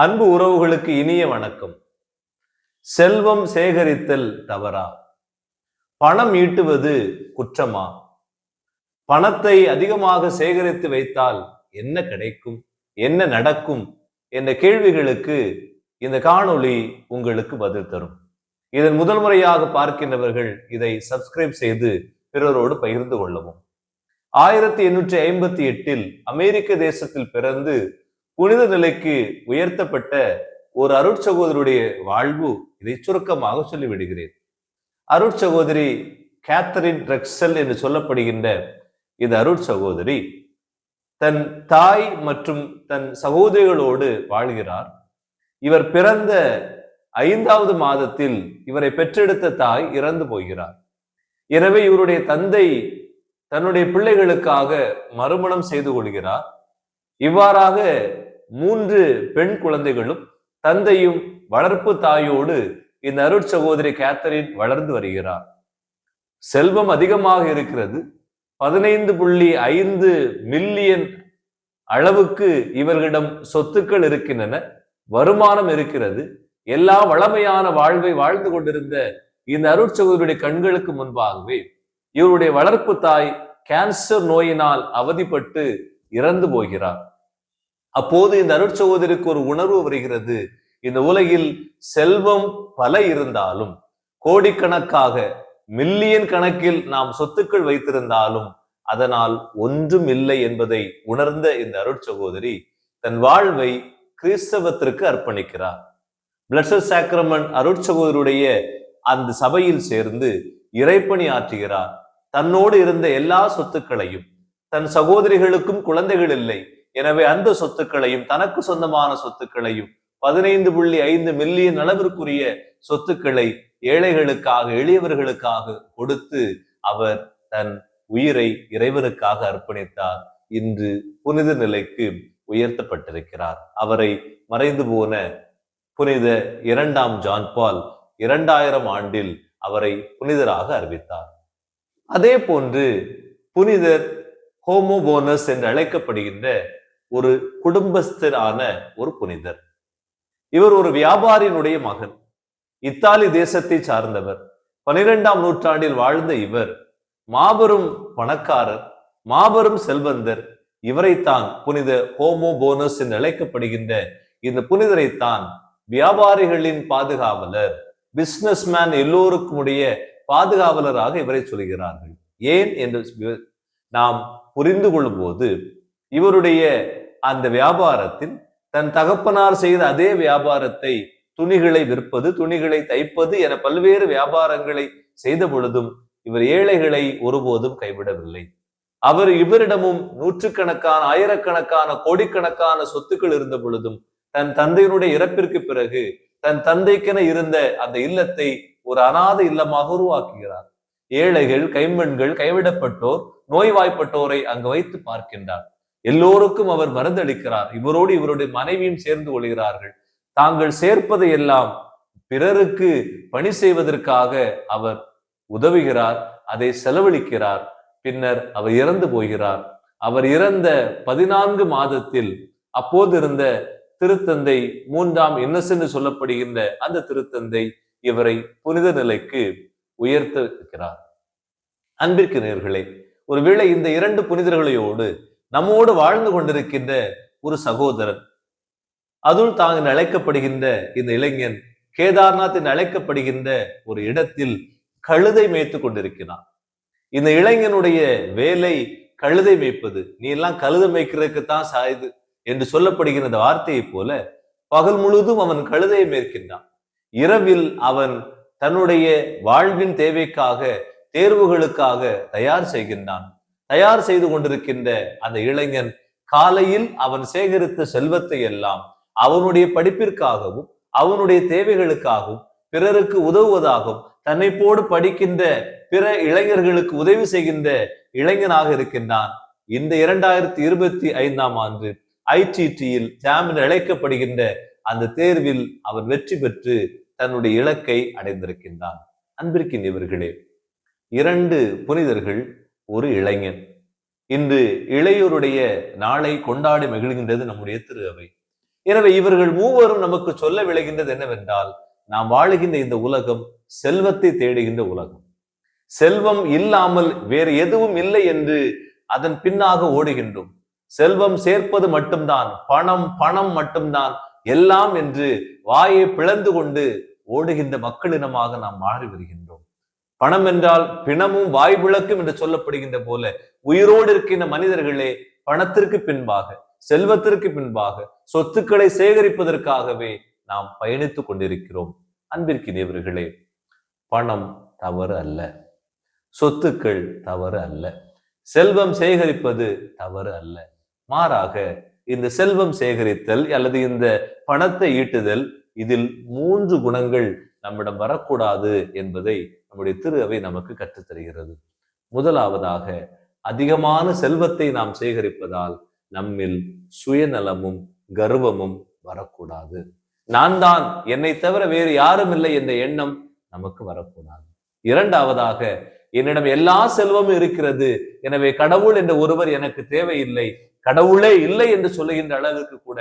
அன்பு உறவுகளுக்கு இனிய வணக்கம். செல்வம் சேகரித்தல் தவறா? பணம் ஈட்டுவது குற்றமா? பணத்தை அதிகமாக சேகரித்து வைத்தால் என்ன கிடைக்கும்? என்ன நடக்கும்? என்ற கேள்விகளுக்கு இந்த காணொளி உங்களுக்கு பதில் தரும். இதன் முதல் முறையாக பார்க்கின்றவர்கள் இதை சப்ஸ்கிரைப் செய்து பிறரோடு பகிர்ந்து கொள்ளவும். ஆயிரத்தி எண்ணூற்றி ஐம்பத்தி எட்டில் அமெரிக்க தேசத்தில் பிறந்து புனித நிலைக்கு உயர்த்தப்பட்ட ஒரு அருட்சகோதருடைய வாழ்வு இதை சுருக்கமாக சொல்லிவிடுகிறேன். அருட்சகோதரி கேத்தரின் ரெக்சல் என்று சொல்லப்படுகின்ற இது அருட்சகோதரி தன் தாய் மற்றும் தன் சகோதரிகளோடு வாழ்கிறார். இவர் பிறந்த ஐந்தாவது மாதத்தில் இவரை பெற்றெடுத்த தாய் இறந்து போகிறார். எனவே இவருடைய தந்தை தன்னுடைய பிள்ளைகளுக்காக மறுமணம் செய்து கொள்கிறார். இவ்வாறாக மூன்று பெண் குழந்தைகளும் தந்தையும் வளர்ப்பு தாயோடு இந்த அருட்சகோதரி கேத்தரின் வளர்ந்து வருகிறார். செல்வம் அதிகமாக இருக்கிறது. பதினைந்து புள்ளி ஐந்து மில்லியன் அளவுக்கு இவர்களிடம் சொத்துக்கள் இருக்கின்றன. வருமானம் இருக்கிறது. எல்லா வளமையான வாழ்வை வாழ்ந்து கொண்டிருந்த இந்த அருட்சகோதரியுடைய கண்களுக்கு முன்பாகவே இவருடைய வளர்ப்பு தாய் கேன்சர் நோயினால் அவதிப்பட்டு இறந்து போகிறார். அப்போது இந்த அருட்சகோதரிக்கு ஒரு உணர்வு வருகிறது. இந்த உலகில் செல்வம் பல இருந்தாலும் கோடிக்கணக்காக மில்லியன் கணக்கில் நாம் சொத்துக்கள் வைத்திருந்தாலும் அதனால் ஒன்றும் இல்லை என்பதை உணர்ந்த இந்த அருட்சகோதரி தன் வாழ்வை கிறிஸ்தவத்திற்கு அர்ப்பணிக்கிறார். பிளஸர் சாக்ரமன் அருட்சகோதருடைய அந்த சபையில் சேர்ந்து இறைப்பணி ஆற்றுகிறார். தன்னோடு இருந்த எல்லா சொத்துக்களையும் தன் சகோதரிகளுக்கும் குழந்தைகள் இல்லை. எனவே அந்த சொத்துக்களையும் தனக்கு சொந்தமான சொத்துக்களையும் பதினைந்து புள்ளி ஐந்து மில்லியன் அளவிற்குரிய சொத்துக்களை ஏழைகளுக்காக எளியவர்களுக்காக கொடுத்து அவர் தன் உயிரை இறைவனுக்காக அர்ப்பணித்தார். இன்று புனித நிலைக்கு உயர்த்தப்பட்டிருக்கிறார். அவரை மறைந்து போன புனித இரண்டாம் ஜான் பால் இரண்டாயிரம் ஆண்டில் அவரை புனிதராக அறிவித்தார். அதே போன்று புனிதர் ஹோமோபோனஸ் என்று அழைக்கப்படுகின்ற ஒரு குடும்பஸ்தரான ஒரு புனிதர். இவர் ஒரு வியாபாரியினுடைய மகன். இத்தாலி தேசத்தை சார்ந்தவர். பனிரெண்டாம் நூற்றாண்டில் வாழ்ந்த இவர் மாபெரும் பணக்காரர் மாபெரும் செல்வந்தர். இவரைத்தான் புனித ஹோமோ போனஸ் என்று அழைக்கப்படுகின்ற இந்த புனிதரைத்தான் வியாபாரிகளின் பாதுகாவலர் பிசினஸ் மேன் எல்லோருக்கும் உடைய பாதுகாவலராக இவரை சொல்கிறார்கள். ஏன் என்று நாம் புரிந்து கொள்ளும் போது இவருடைய அந்த வியாபாரத்தில் தன் தகப்பனார் செய்த அதே வியாபாரத்தை துணிகளை விற்பது துணிகளை தைப்பது என பல்வேறு வியாபாரங்களை செய்த பொழுதும் இவர் ஏழைகளை ஒருபோதும் கைவிடவில்லை. அவர் இவரிடமும் நூற்றுக்கணக்கான ஆயிரக்கணக்கான கோடிக்கணக்கான சொத்துக்கள் இருந்த பொழுதும் தன் தந்தையினுடைய இறப்பிற்கு பிறகு தன் தந்தைக்கென இருந்த அந்த இல்லத்தை ஒரு அநாத இல்லமாக உருவாக்குகிறார். ஏழைகள் கைம்பெண்கள் கைவிடப்பட்டோர் நோய்வாய்ப்பட்டோரை அங்கு வைத்து பார்க்கின்றார். எல்லோருக்கும் அவர் மருந்தளிக்கிறார் இவரோடு இவருடைய மனைவியும் சேர்ந்து கொள்கிறார்கள் தாங்கள் சேர்ப்பதை எல்லாம் பிறருக்கு பணி செய்வதற்காக அவர் உதவுகிறார் அதை செலவழிக்கிறார். பின்னர் அவர் இறந்து போகிறார். அவர் இறந்த பதினான்கு மாதத்தில் அப்போது இருந்த திருத்தந்தை மூன்றாம் இன்னசென்று சொல்லப்படுகின்ற அந்த திருத்தந்தை இவரை புனித நிலைக்கு உயர்த்திருக்கிறார். அன்பிற்கு நேர்களே ஒருவேளை இந்த இரண்டு புனிதர்களையோடு நம்மோடு வாழ்ந்து கொண்டிருக்கின்ற ஒரு சகோதரன் அதுவும் தான் அழைக்கப்படுகின்ற இந்த இளைஞன் கேதார்நாத்தின் அழைக்கப்படுகின்ற ஒரு இடத்தில் கழுதை மேய்த்து கொண்டிருக்கிறான். இந்த இளைஞனுடைய வேலை கழுதை மேய்ப்பது. நீ எல்லாம் கழுதை மேய்க்கிறதுக்கு தான் சாயுது என்று சொல்லப்படுகிற இந்த வார்த்தையை போல பகல் முழுதும் அவன் கழுதையை மேற்கின்றான் இரவில் அவன் தன்னுடைய வாழ்வின் தேவைக்காக தேர்வுகளுக்காக தயார் செய்கின்றான். தயார் செய்து கொண்டிருக்கின்ற அந்த இளைஞன் காலையில் அவன் சேகரித்த செல்வத்தை எல்லாம் அவனுடைய படிப்பிற்காகவும் அவனுடைய தேவைகளுக்காகவும் பிறருக்கு உதவுவதாகவும் தன்னை போடு படிக்கின்ற பிற இளைஞர்களுக்கு உதவி செய்கின்ற இளைஞனாக இருக்கின்றான். இந்த இரண்டாயிரத்தி இருபத்தி ஐந்தாம் ஆண்டு ஐடிடியில் ஜாம் என்று அழைக்கப்படுகின்ற அந்த தேர்வில் அவர் வெற்றி பெற்று தன்னுடைய இலக்கை அடைந்திருக்கின்றான். அன்பிற்கின் இவர்களே இரண்டு புனிதர்கள் ஒரு இளைஞன். இன்று இளையோருடைய நாளை கொண்டாடி மகிழ்கின்றது நம்முடைய திரு அவை எனவே இவர்கள் மூவரும் நமக்கு சொல்ல விளைகின்றது என்னவென்றால் நாம் வாழுகின்ற இந்த உலகம் செல்வத்தை தேடுகின்ற உலகம். செல்வம் இல்லாமல் வேறு எதுவும் இல்லை என்று அதன் பின்னாக ஓடுகின்றோம். செல்வம் சேர்ப்பது மட்டும்தான் பணம் பணம் மட்டும்தான் எல்லாம் என்று வாயை பிளந்து கொண்டு ஓடுகின்ற மக்களினமாக நாம் மாறி வருகின்றோம். பணம் என்றால் பிணமும் வாய் விளக்கும் என்று சொல்லப்படுகின்ற போல உயிரோடு இருக்கின்ற மனிதர்களே பணத்திற்கு பின்பாக செல்வத்திற்கு பின்பாக சொத்துக்களை சேகரிப்பதற்காகவே நாம் பயணித்துக் கொண்டிருக்கிறோம். அன்பிற்கினியவர்களே பணம் தவறு அல்ல. சொத்துக்கள் தவறு அல்ல. செல்வம் சேகரிப்பது தவறு அல்ல. மாறாக இந்த செல்வம் சேகரித்தல் அல்லது இந்த பணத்தை ஈட்டுதல் இதில் மூன்று குணங்கள் நம்மிடம் வரக்கூடாது என்பதை நம்முடைய திரு அவை நமக்கு கற்றுத்தருகிறது. முதலாவதாக அதிகமான செல்வத்தை நாம் சேகரிப்பதால் நம்மில் சுயநலமும் கர்வமும் வரக்கூடாது. நான் தான் என்னை தவிர வேறு யாரும் இல்லை என்ற எண்ணம் நமக்கு வரக்கூடாது. இரண்டாவதாக என்னிடம் எல்லா செல்வமும் இருக்கிறது எனவே கடவுள் என்ற ஒருவர் எனக்கு தேவையில்லை கடவுளே இல்லை என்று சொல்லுகின்ற அளவிற்கு கூட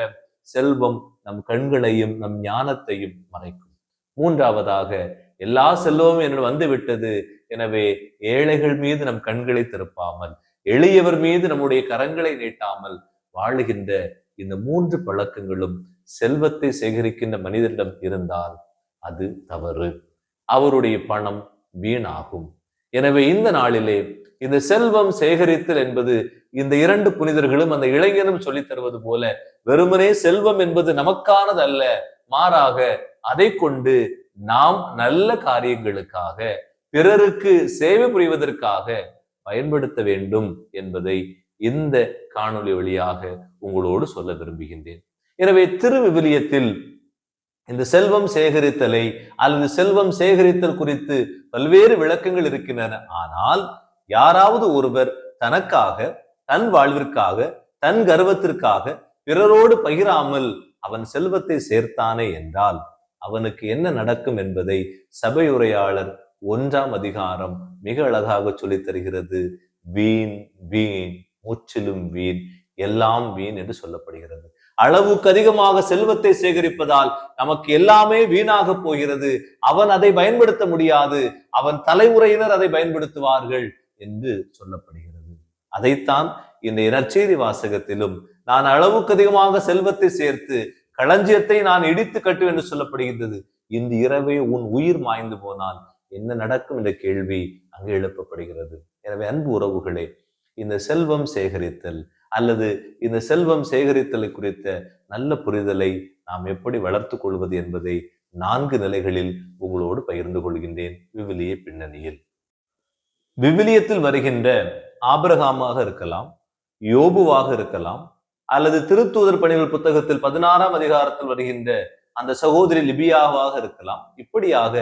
செல்வம் நம் கண்களையும் நம் ஞானத்தையும் மறைக்கும். மூன்றாவதாக எல்லா செல்வமும் என்னிடம் வந்து விட்டது எனவே ஏழைகள் மீது நம் கண்களை திருப்பாமல் எளியவர் மீது நம்முடைய கரங்களை நீட்டாமல் வாழுகின்ற இந்த மூன்று பழக்கங்களும் செல்வத்தை சேகரிக்கின்ற மனிதரிடம் இருந்தால் அது தவறு. அவருடைய பணம் வீணாகும். எனவே இந்த நாளிலே இந்த செல்வம் சேகரித்தல் என்பது இந்த இரண்டு புனிதர்களும் அந்த இளைஞனும் சொல்லித் தருவது போல வெறுமனே செல்வம் என்பது நமக்கானது அல்ல மாறாக அதை கொண்டு நாம் நல்ல காரியங்களுக்காக பிறருக்கு சேவை புரிவதற்காக பயன்படுத்த வேண்டும் என்பதை இந்த காணொளி வழியாக உங்களோடு சொல்ல விரும்புகின்றேன். எனவே திருவிவிலியத்தில் இந்த செல்வம் சேகரித்தலை அல்லது செல்வம் சேகரித்தல் குறித்து பல்வேறு விளக்கங்கள் இருக்கின்றன. ஆனால் யாராவது ஒருவர் தனக்காக தன் வாழ்விற்காக தன் கர்வத்திற்காக பிறரோடு பகிராமல் அவன் செல்வத்தை சேர்த்தானே என்றால் அவனுக்கு என்ன நடக்கும் என்பதை சபையுரையாளர் ஒன்றாம் அதிகாரம் மிக அழகாக சொல்லித் தருகிறது. வீண் வீண் முற்றிலும் வீண் எல்லாம் வீண் என்று சொல்லப்படுகிறது. அளவுக்கு அதிகமாக செல்வத்தை சேகரிப்பதால் நமக்கு எல்லாமே வீணாக போகிறது. அவன் அதை பயன்படுத்த முடியாது. அவன் தலைமுறையினர் அதை பயன்படுத்துவார்கள் என்று சொல்லப்படுகிறது. அதைத்தான் இந்த இனச்செய்தி வாசகத்திலும் நான் அளவுக்கு அதிகமாக செல்வத்தை சேர்த்து களஞ்சியத்தை நான் இடித்து கட்டு என்று சொல்லப்படுகின்றது. இந்த இரவே உன் உயிர் மாய்ந்து போனால் என்ன நடக்கும் என்ற கேள்வி அங்கு எழுப்பப்படுகிறது. எனவே அன்பு உறவுகளே இந்த செல்வம் சேகரித்தல் அல்லது இந்த செல்வம் சேகரித்தலை குறித்த நல்ல புரிதலை நாம் எப்படி வளர்த்து கொள்வது என்பதை நான்கு நிலைகளில் உங்களோடு பகிர்ந்து கொள்கின்றேன். விவிலிய பின்னணியில். விவிலியத்தில் வருகின்ற ஆபிரகாமாக இருக்கலாம் யோபுவாக இருக்கலாம் அல்லது திருத்தூதர் பணிகள் புத்தகத்தில் பதினாறாம் அதிகாரத்தில் வருகின்ற அந்த சகோதரி லிபியாவாக இருக்கலாம். இப்படியாக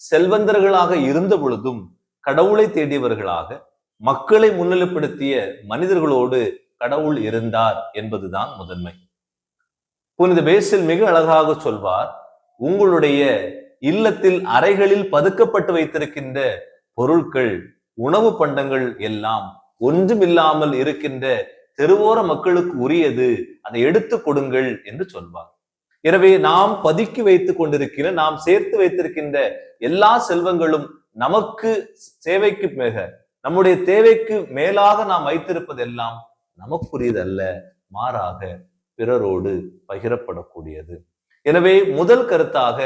செல்வந்தர்களாக இருந்த பொழுதும் கடவுளை தேடியவர்களாக மக்களை முன்னிலைப்படுத்திய மனிதர்களோடு கடவுள் இருந்தார் என்பதுதான் முதன்மை. புனித பேசில் மிக அழகாக சொல்வார் உங்களுடைய இல்லத்தில் அறைகளில் பதுக்கப்பட்டு வைத்திருக்கின்ற பொருட்கள் உணவு பண்டங்கள் எல்லாம் ஒன்றுமில்லாமல் இருக்கின்ற தெருவோர மக்களுக்கு உரியது அதை எடுத்து கொடுங்கள் என்று சொல்வார். எனவே நாம் பதுக்கி வைத்துக் கொண்டிருக்கிற நாம் சேர்த்து வைத்திருக்கின்ற எல்லா செல்வங்களும் நமக்கு சேவைக்கு மேக நம்முடைய தேவைக்கு மேலாக நாம் வைத்திருப்பதெல்லாம் நமக்குரியதல்ல மாறாக பிறரோடு பகிரப்படக்கூடியது. எனவே முதல் கருத்தாக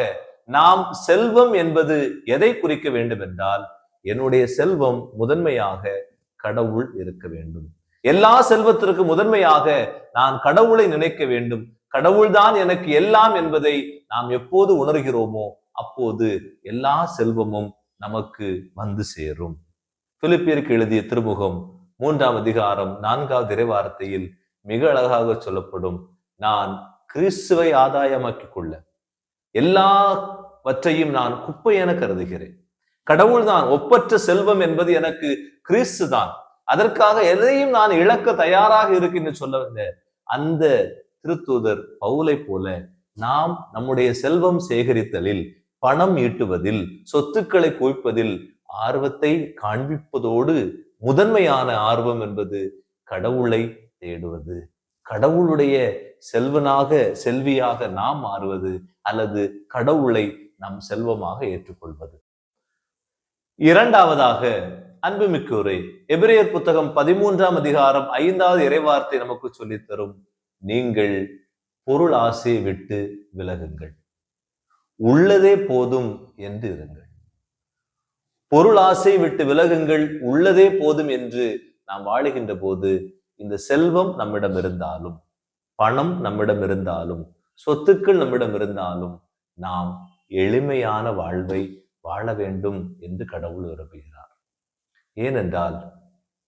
நாம் செல்வம் என்பது எதை குறிக்க வேண்டும் என்றால் என்னுடைய செல்வம் முதன்மையாக கடவுள் இருக்க வேண்டும். எல்லா செல்வத்திற்கு முதன்மையாக நான் கடவுளை நினைக்க வேண்டும். கடவுள்தான் எனக்கு எல்லாம் என்பதை நாம் எப்போது உணர்கிறோமோ அப்போது எல்லா செல்வமும் நமக்கு வந்து சேரும். பிலிப்பியருக்கு எழுதிய திருமுகம் மூன்றாம் அதிகாரம் நான்காவது இறைவார்த்தையில் மிக அழகாக சொல்லப்படும் நான் கிறிஸ்துவை ஆதாயமாக்கிக் கொள்ள எல்லாவற்றையும் நான் குப்பை என கருதுகிறேன். கடவுள்தான் ஒப்பற்ற செல்வம் என்பது எனக்கு கிறிஸ்து தான் அதற்காக எதையும் நான் இழக்க தயாராக இருக்கின்ற சொல்ல அந்த திருத்தூதர் பவுலை போல நாம் நம்முடைய செல்வம் சேகரித்தலில் பணம் ஈட்டுவதில் சொத்துக்களை குவிப்பதில் ஆர்வத்தை காண்பிப்பதோடு முதன்மையான ஆர்வம் என்பது கடவுளை தேடுவது. கடவுளுடைய செல்வனாக செல்வியாக நாம் மாறுவது அல்லது கடவுளை நம் செல்வமாக ஏற்றுக்கொள்வது. இரண்டாவதாக அன்புமிக்கோரே எபிரேயர் புத்தகம் பதிமூன்றாம் அதிகாரம் ஐந்தாவது இறைவார்த்தை நமக்கு சொல்லித் தரும் நீங்கள் பொருள் ஆசையை விட்டு விலகுங்கள். உள்ளதே போதும் என்று இருங்கள். பொருள் ஆசை விட்டு விலகுங்கள் உள்ளதே போதும் என்று நாம் வாழுகின்ற போது இந்த செல்வம் நம்மிடம் இருந்தாலும் பணம் நம்மிடம் இருந்தாலும் சொத்துக்கள் நம்மிடம் இருந்தாலும் நாம் எளிமையான வாழ்வை வாழ வேண்டும் என்று கடவுள் விரும்புகிறார். ஏனென்றால்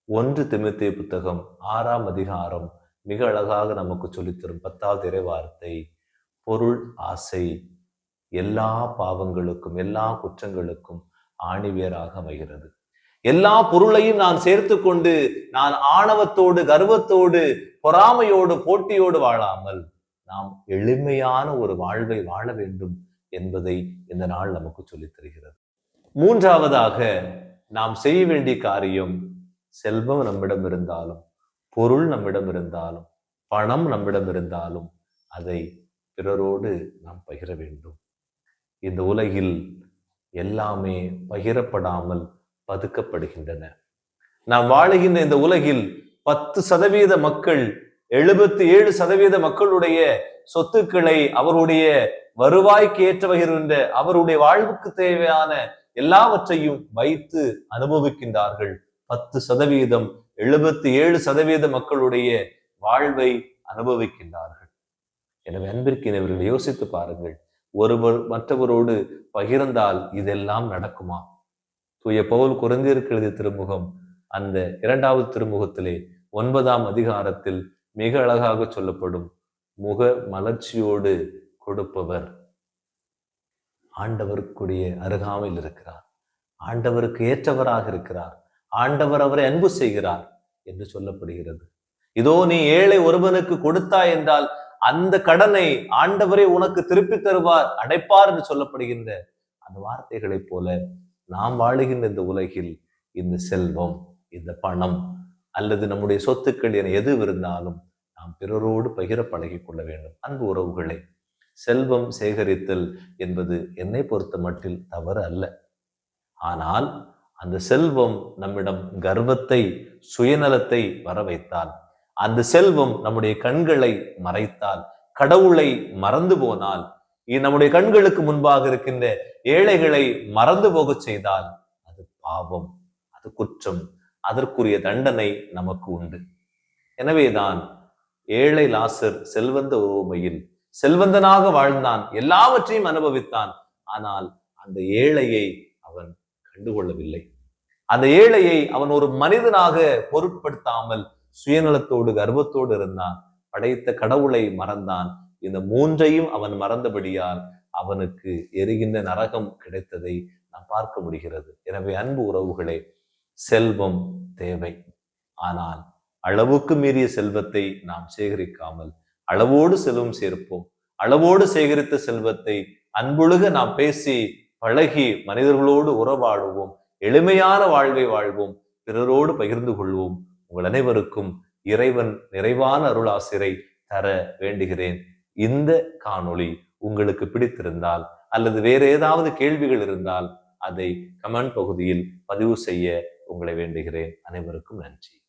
ஒன்று திமித்திய புத்தகம் ஆறாம் அதிகாரம் மிக அழகாக நமக்கு சொல்லித்தரும் பத்தாவது இறைவார்த்தை பொருள் ஆசை எல்லா பாவங்களுக்கும் எல்லா குற்றங்களுக்கும் ஆணிவேராக அமைகிறது. எல்லா பொருளையும் நான் சேர்த்து கொண்டு நான் ஆணவத்தோடு கர்வத்தோடு பொறாமையோடு போட்டியோடு வாழாமல் நாம் எளிமையான ஒரு வாழ்வை வாழ வேண்டும் என்பதை இந்த நாள் நமக்கு சொல்லித் தருகிறது. மூன்றாவதாக நாம் செய்ய வேண்டிய காரியம் செல்வம் நம்மிடம் இருந்தாலும் பொருள் நம்மிடம் இருந்தாலும் பணம் நம்மிடம் இருந்தாலும் அதை பிறரோடு நாம் பகிர வேண்டும். இந்த உலகில் எல்லாமே பகிரப்படாமல் பதுக்கப்படுகின்றன. நாம் வாழுகின்ற இந்த உலகில் பத்து சதவீத மக்கள் எழுபத்தி ஏழு சதவீத மக்களுடைய சொத்துக்களை அவருடைய வருவாய்க்கு ஏற்ற வகிர்கின்ற அவருடைய வாழ்வுக்கு தேவையான எல்லாவற்றையும் வைத்து அனுபவிக்கின்றார்கள். பத்து சதவீதம் எழுபத்தி ஏழு சதவீத மக்களுடைய வாழ்வை அனுபவிக்கின்றார்கள். எனவே அன்பிற்கினவர்கள் யோசித்து பாருங்கள். ஒருவர் மற்றவரோடு பகிர்ந்தால் இதெல்லாம் நடக்குமா? தூய பவுல் குறைந்திருக்கிறது திருமுகம் அந்த இரண்டாவது திருமுகத்திலே ஒன்பதாம் அதிகாரத்தில் மிக அழகாக சொல்லப்படும் முக மலர்ச்சியோடு கொடுப்பவர். ஆண்டவருக்குரிய அருகாமையில் இருக்கிறார். ஆண்டவருக்கு ஏற்றவராக இருக்கிறார். ஆண்டவர் அவரை அன்பு செய்கிறார் என்று சொல்லப்படுகிறது. இதோ நீ ஏழை ஒருவனுக்கு கொடுத்தாய் என்றால் அந்த கடனை ஆண்டவரே உனக்கு திருப்பி தருவார் அடைப்பார் என்று சொல்லப்படுகின்ற அந்த வார்த்தைகளைப் போல நாம் வாழுகின்ற இந்த உலகில் இந்த செல்வம் இந்த பணம் அல்லது நம்முடைய சொத்துக்கள் என எது இருந்தாலும் நாம் பிறரோடு பகிர பழகி கொள்ள வேண்டும். அன்பு உறவுகளை செல்வம் சேகரித்தல் என்பது என்னை பொறுத்த மட்டில் தவறு அல்ல. ஆனால் அந்த செல்வம் நம்மிடம் கர்வத்தை சுயநலத்தை வர வைத்தால் அந்த செல்வம் நம்முடைய கண்களை மறைத்தால் கடவுளை மறந்து போனால் நம்முடைய கண்களுக்கு முன்பாக இருக்கின்ற ஏழைகளை மறந்து போகச் செய்தால் அது பாவம் அது குற்றம் அதற்குரிய தண்டனை நமக்கு உண்டு. எனவேதான் ஏழை லாசர் செல்வந்த உரோமையில் செல்வந்தனாக வாழ்ந்தான் எல்லாவற்றையும் அனுபவித்தான். ஆனால் அந்த ஏழையை அவன் கண்டுகொள்ளவில்லை. அந்த ஏழையை அவன் ஒரு மனிதனாக பொருட்படுத்தாமல் சுயநலத்தோடு கர்வத்தோடு இருந்தான். படைத்த கடவுளை மறந்தான். இந்த மூன்றையும் அவன் மறந்தபடியால் அவனுக்கு எரிகின்ற நரகம் கிடைத்ததை நாம் பார்க்க முடிகிறது. எனவே அன்பு உறவுகளே செல்வம் தேவை. ஆனால் அளவுக்கு மீறிய செல்வத்தை நாம் சேகரிக்காமல் அளவோடு செல்வம் சேர்ப்போம். அளவோடு சேகரித்த செல்வத்தை அன்பொழுக நாம் பேசி பழகி மனிதர்களோடு உறவாடுவோம். எளிமையான வாழ்வை வாழ்வோம். பிறரோடு பகிர்ந்து கொள்வோம். உங்கள் அனைவருக்கும் இறைவன் நிறைவான அருளாசிரை தர வேண்டுகிறேன். இந்த காணொளி உங்களுக்கு பிடித்திருந்தால் அல்லது வேறு ஏதாவது கேள்விகள் இருந்தால் அதை கமெண்ட் பகுதியில் பதிவு செய்ய உங்களை வேண்டுகிறேன். அனைவருக்கும் நன்றி.